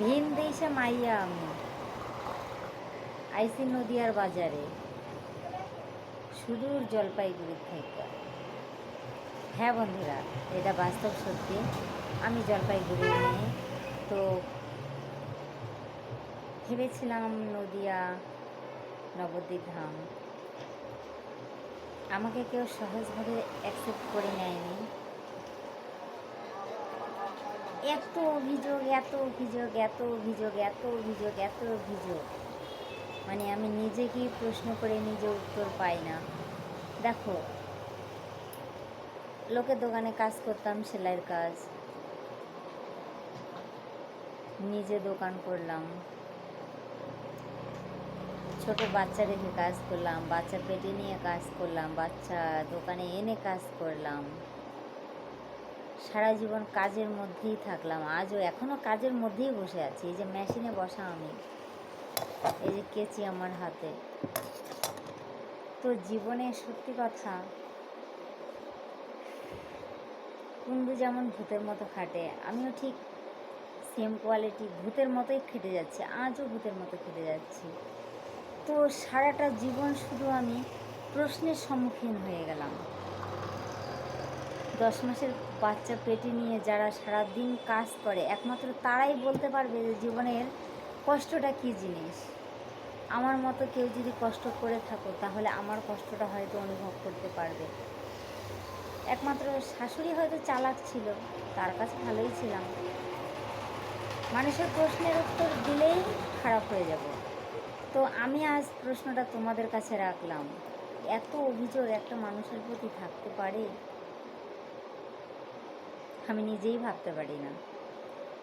ভিন দেশে মাইয়া আমি আইসি নদিয়ার বাজারে সুদূর জলপাইগুড়ির থেকে। হ্যাঁ বন্ধুরা, এটা বাস্তব সত্যি। আমি জলপাইগুড়ি মেয়ে তো ভেবেছিলাম নদিয়া, নবদ্বীপ ধাম। আমাকে কেউ সহজভাবে অ্যাকসেপ্ট করে নেয়নি। এত অভিযোগ এত অভিযোগ এত অভিযোগ এত অভিযোগ এত অভিযোগ। মানে আমি নিজেকেই প্রশ্ন করে নিজে উত্তর পাই না। দেখো, লোকের দোকানে কাজ করতাম, সেলাইয়ের কাজ। নিজে দোকান করলাম। ছোট বাচ্চা রেখে কাজ করলাম, বাচ্চা পেটে নিয়ে কাজ করলাম, বাচ্চা দোকানে এনে কাজ করলাম। সারা জীবন কাজের মধ্যেই থাকলাম। আজও এখনও কাজের মধ্যেই বসে আছি। এই যে মেশিনে বসা আমি। এই যে কেচি আমার হাতে। তো জীবনে সত্যি কথা কুন্ডু যেমন ভূতের মতো খাটে, আমিও ঠিক সেম কোয়ালিটি ভূতের মতোই খেটে যাচ্ছি। আজও ভূতের মতো খেটে যাচ্ছি। তো সারাটা জীবন শুধু আমি প্রশ্নের সম্মুখীন হয়ে গেলাম। দশ মাসের বাচ্চা পেটে নিয়ে যারা সারা দিন কাজ করে, একমাত্র তারাই বলতে পারবে যে জীবনের কষ্টটা কী জিনিস। আমার মতো কেউ যদি কষ্ট করে থাকো তাহলে আমার কষ্টটা হয়তো অনুভব করতে পারবে। একমাত্র শাশুড়ি হয়তো চালাক ছিল, তার কাছে ভালোই ছিলাম। মানুষের প্রশ্নের উত্তর দিলেই খারাপ হয়ে যাব। তো আমি আজ প্রশ্নটা তোমাদের কাছে রাখলাম। এত অভিযোগ একটা মানুষের প্রতি থাকতে পারে? আমি নিজেই ভাবতে পারি না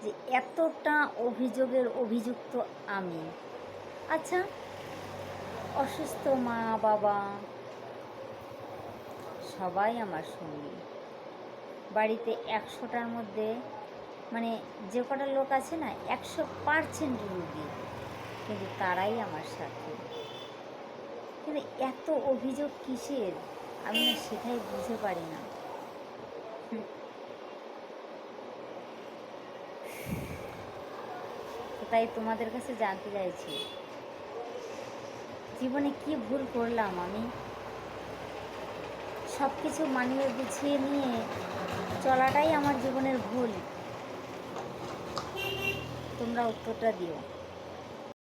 যে এতটা অভিযোগের অভিযুক্ত আমি। আচ্ছা অসুস্থ মা, বাবা, সবাই আমার সঙ্গী। বাড়িতে একশোটার মধ্যে মানে যে কটা লোক আছে না, একশো পার্সেন্ট রুগী, কিন্তু তারাই আমার সাথে। কিন্তু এত অভিযোগ কিসের? আমি সেটাই বুঝতে পারি না। তাই তোমাদের কাছে জানতে চাইছি। জীবনে কি ভুল করলাম আমি? সব কিছু মানিয়ে গুছিয়ে নিয়ে চলাটাই আমার জীবনের ভুল। তোমরা উত্তরটা দিও।